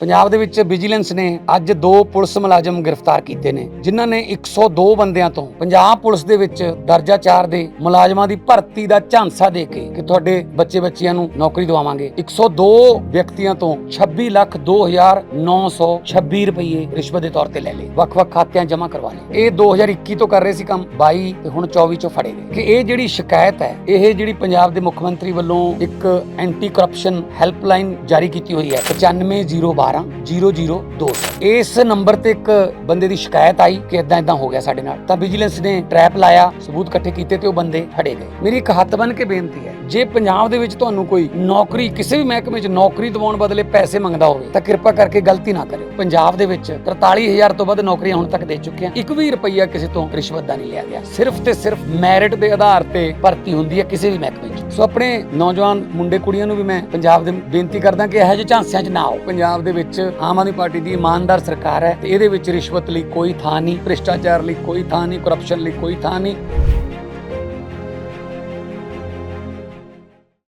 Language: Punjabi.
ਪੰਜਾਬ ਦੇ ਵਿੱਚ ਵਿਜੀਲੈਂਸ ਨੇ ਅੱਜ ਦੋ ਪੁਲਿਸ ਮੁਲਾਜ਼ਮ ਗ੍ਰਿਫਤਾਰ ਕੀਤੇ ਨੇ, ਜਿਨ੍ਹਾਂ ਨੇ 102 ਬੰਦਿਆਂ ਤੋਂ ਪੰਜਾਬ ਪੁਲਿਸ ਦੇ ਵਿੱਚ ਦਰਜਾ 4 ਦੇ ਮੁਲਾਜ਼ਮਾਂ ਦੀ ਭਰਤੀ ਦਾ ਝਾਂਸਾ ਦੇ ਕੇ ਕਿ ਤੁਹਾਡੇ ਬੱਚੇ ਬੱਚਿਆਂ ਨੂੰ ਨੌਕਰੀ ਦਵਾਵਾਂਗੇ। 102 ਵਿਅਕਤੀਆਂ ਤੋਂ 26 ਲੱਖ 2926 ਰੁਪਏ ਰਿਸ਼ਵਤ ਦੇ ਤੌਰ ਤੇ ਲੈ ਲਏ। ਵੱਖ-ਵੱਖ ਖਾਤਿਆਂ ਜਮ੍ਹਾਂ ਕਰਵਾ ਲਏ। ਇਹ 2021 ਤੋਂ ਕਰ ਰਹੇ ਸੀ ਕੰਮ 22 ਤੇ ਹੁਣ 24 ਚੋਂ ਫੜੇ ਗਏ। ਕਿ ਇਹ ਜਿਹੜੀ ਸ਼ਿਕਾਇਤ ਹੈ, ਇਹ ਜਿਹੜੀ ਪੰਜਾਬ ਦੇ ਮੁੱਖ ਮੰਤਰੀ ਵੱਲੋਂ ਇੱਕ ਐਂਟੀ ਕਰਪਸ਼ਨ ਹੈਲਪਲਾਈਨ ਜਾਰੀ ਕੀਤੀ ਹੋਈ ਹੈ 95012 002 ਇਸ ਨੰਬਰ ਤੇ ਇੱਕ ਬੰਦੇ ਦੀ ਸ਼ਿਕਾਇਤ ਆਈ ਕਿ ਇਦਾਂ ਇਦਾਂ ਹੋ ਗਿਆ ਸਾਡੇ ਨਾਲ। ਤਾਂ ਵਿਜੀਲੈਂਸ ਨੇ ਟਰੈਪ ਲਾਇਆ, ਸਬੂਤ ਇਕੱਠੇ ਕੀਤੇ ਤੇ ਉਹ ਬੰਦੇ ਫੜੇ ਗਏ। ਮੇਰੀ ਇੱਕ ਹੱਥ ਬੰਨ ਕੇ ਬੇਨਤੀ ਹੈ, ਜੇ ਪੰਜਾਬ ਦੇ ਵਿੱਚ ਤੁਹਾਨੂੰ ਕੋਈ ਨੌਕਰੀ, ਕਿਸੇ ਵੀ ਮਹਿਕਮੇ 'ਚ ਨੌਕਰੀ ਦਿਵਾਉਣ ਬਦਲੇ ਪੈਸੇ ਮੰਗਦਾ ਹੋਵੇ, ਤਾਂ ਕਿਰਪਾ ਕਰਕੇ ਗਲਤੀ ਨਾ ਕਰਿਓ। ਪੰਜਾਬ ਦੇ ਵਿੱਚ 43000 ਤੋਂ ਵੱਧ ਨੌਕਰੀਆਂ ਹੁਣ ਤੱਕ ਦੇ ਚੁੱਕੇ ਹਾਂ ਇੱਕ ਵੀ ਰੁਪਈਆ ਕਿਸੇ ਤੋਂ ਰਿਸ਼ਵਤ ਦਾ ਨਹੀਂ ਲਿਆ ਗਿਆ। ਸਿਰਫ ਤੇ ਸਿਰਫ ਮੈਰਿਟ ਦੇ ਆਧਾਰ ਤੇ ਭਰਤੀ ਹੁੰਦੀ ਹੈ ਕਿਸੇ ਵੀ ਮਹਿਕਮੇ ਸੋ ਆਪਣੇ ਨੌਜਵਾਨ ਮੁੰਡੇ ਕੁੜੀਆਂ ਨੂੰ ਵੀ ਮੈਂ ਪੰਜਾਬ ਦੇ ਬੇਨਤੀ ਕਰਦਾ ਕਿ ਇਹੋ ਜਿਹੇ ਝਾਂਸਿਆਂ 'ਚ ਨਾ ਆਓ। ਪੰਜਾਬ ਦੇ ਵਿੱਚ ਆਮ ਆਦਮੀ ਪਾਰਟੀ ਦੀ ਇਮਾਨਦਾਰ ਸਰਕਾਰ ਹੈ ਤੇ ਇਹਦੇ ਵਿੱਚ ਰਿਸ਼ਵਤ ਲਈ ਕੋਈ ਥਾਂ ਨਹੀਂ, ਭ੍ਰਿਸ਼ਟਾਚਾਰ ਲਈ ਕੋਈ ਥਾਂ ਨਹੀਂ ਕਰਪਸ਼ਨ ਲਈ ਕੋਈ ਥਾਂ ਨਹੀਂ।